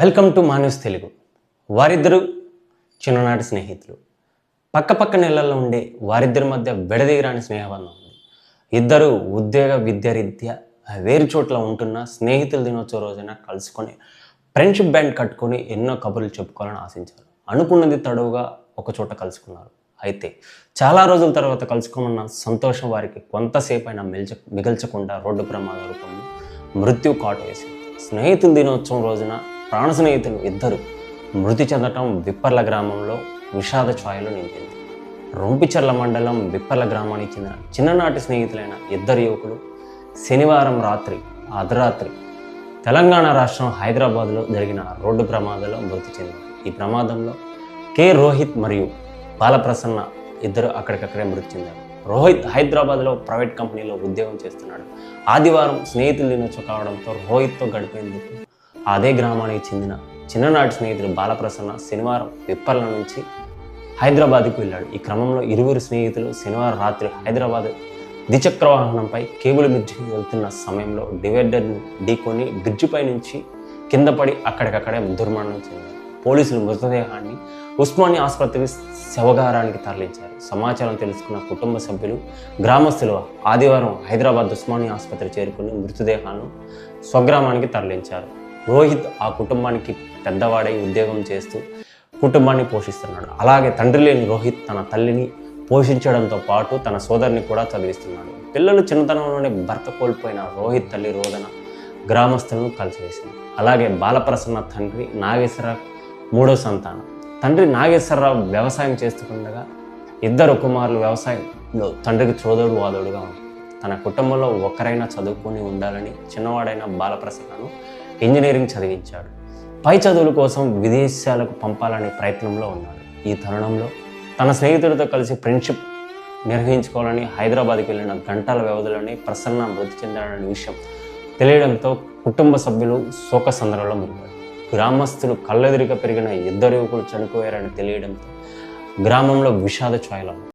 Welcome to manures Telugu. వారిద్దరు చిన్ననాటి స్నేహితులు. పక్క పక్క నెలల్లో ఉండే వారిద్దరి మధ్య విడదీయరాని స్నేహబంధం ఉంది. ఇద్దరు ఉద్యోగ విద్యారీత్యా వేరు చోట్ల ఉంటున్న స్నేహితుల దినోత్సవ రోజున కలుసుకొని ఫ్రెండ్షిప్ బ్యాండ్ కట్టుకొని ఎన్నో కబుర్లు చెప్పుకోవాలని ఆశించారు. అనుకున్నది తడవుగా ఒక చోట కలుసుకున్నారు. అయితే చాలా రోజుల తర్వాత కలుసుకోమన్న సంతోషం వారికి కొంతసేపు అయినా మిల్చ మిగల్చకుండా రోడ్డు ప్రమాద రూపంలో మృత్యు కాటు వేసింది. స్నేహితుల దినోత్సవం రోజున ప్రాణ స్నేహితులు ఇద్దరు. మృతి చెందటం విప్పర్ల గ్రామంలో విషాద ఛాయలు నింపింది. రొంపిచర్ల మండలం విప్పర్ల గ్రామానికి చెందిన చిన్ననాటి స్నేహితులైన ఇద్దరు యువకులు శనివారం రాత్రి అర్ధరాత్రి తెలంగాణ రాష్ట్రం హైదరాబాద్లో జరిగిన రోడ్డు ప్రమాదంలో మృతి చెందారు. ఈ ప్రమాదంలో కె. రోహిత్ మరియు బాలప్రసన్న ఇద్దరు అక్కడికక్కడే మృతి చెందారు. రోహిత్ హైదరాబాద్లో ప్రైవేట్ కంపెనీలో ఉద్యోగం చేస్తున్నాడు. ఆదివారం స్నేహితులు దినోత్సవం కావడంతో రోహిత్తో గడిపేందుకు అదే గ్రామానికి చెందిన చిన్ననాటి స్నేహితుడు బాలప్రసన్న శనివారం విప్పర్ల నుంచి హైదరాబాద్కు వెళ్ళాడు. ఈ క్రమంలో ఇరువురు స్నేహితులు శనివారం రాత్రి హైదరాబాద్ ద్విచక్ర వాహనంపై కేబుల్ బ్రిడ్జి వెళ్తున్న సమయంలో డివైడర్ని ఢీకొని బ్రిడ్జిపై నుంచి కింద పడి అక్కడికక్కడే దుర్మరణం చెందారు. పోలీసులు మృతదేహాన్ని ఉస్మానియా ఆసుపత్రికి శవగారానికి తరలించారు. సమాచారం తెలుసుకున్న కుటుంబ సభ్యులు గ్రామస్తులు ఆదివారం హైదరాబాద్ ఉస్మానియా ఆసుపత్రి చేరుకుని మృతదేహాన్ని స్వగ్రామానికి తరలించారు. రోహిత్ ఆ కుటుంబానికి పెద్దవాడై ఉద్యోగం చేస్తూ కుటుంబాన్ని పోషిస్తున్నాడు. అలాగే తండ్రి లేని రోహిత్ తన తల్లిని పోషించడంతో పాటు తన సోదరిని కూడా చదివిస్తున్నాడు. పిల్లలు చిన్నతనంలోనే భర్త కోల్పోయిన రోహిత్ తల్లి రోదన గ్రామస్తులను కలిసివేసింది. అలాగే బాలప్రసన్న తండ్రి నాగేశ్వరరావు మూడో సంతానం. తండ్రి నాగేశ్వరరావు వ్యవసాయం చేస్తుండగా ఇద్దరు కుమారులు వ్యవసాయంలో తండ్రికి చోదోడు వాదోడుగా ఉంటారు తన కుటుంబంలో ఒక్కరైనా చదువుకొని ఉండాలని చిన్నవాడైన బాలప్రసన్నను ఇంజనీరింగ్ చదివించాడు. పై చదువుల కోసం విదేశాలకు పంపాలనే ప్రయత్నంలో ఉన్నాడు. ఈ తరుణంలో తన స్నేహితుడితో కలిసి ఫ్రెండ్షిప్ నిర్వహించుకోవాలని హైదరాబాద్కి వెళ్ళిన గంటల వ్యవధిలోనే ప్రసన్న మృతి చెందాడనే విషయం తెలియడంతో కుటుంబ సభ్యులు శోక సందర్భంలో మునిగారు. గ్రామస్తులు కళ్ళెదురిగా పెరిగిన ఇద్దరు యువకులు చనిపోయారని తెలియడంతో గ్రామంలో విషాద ఛాయలు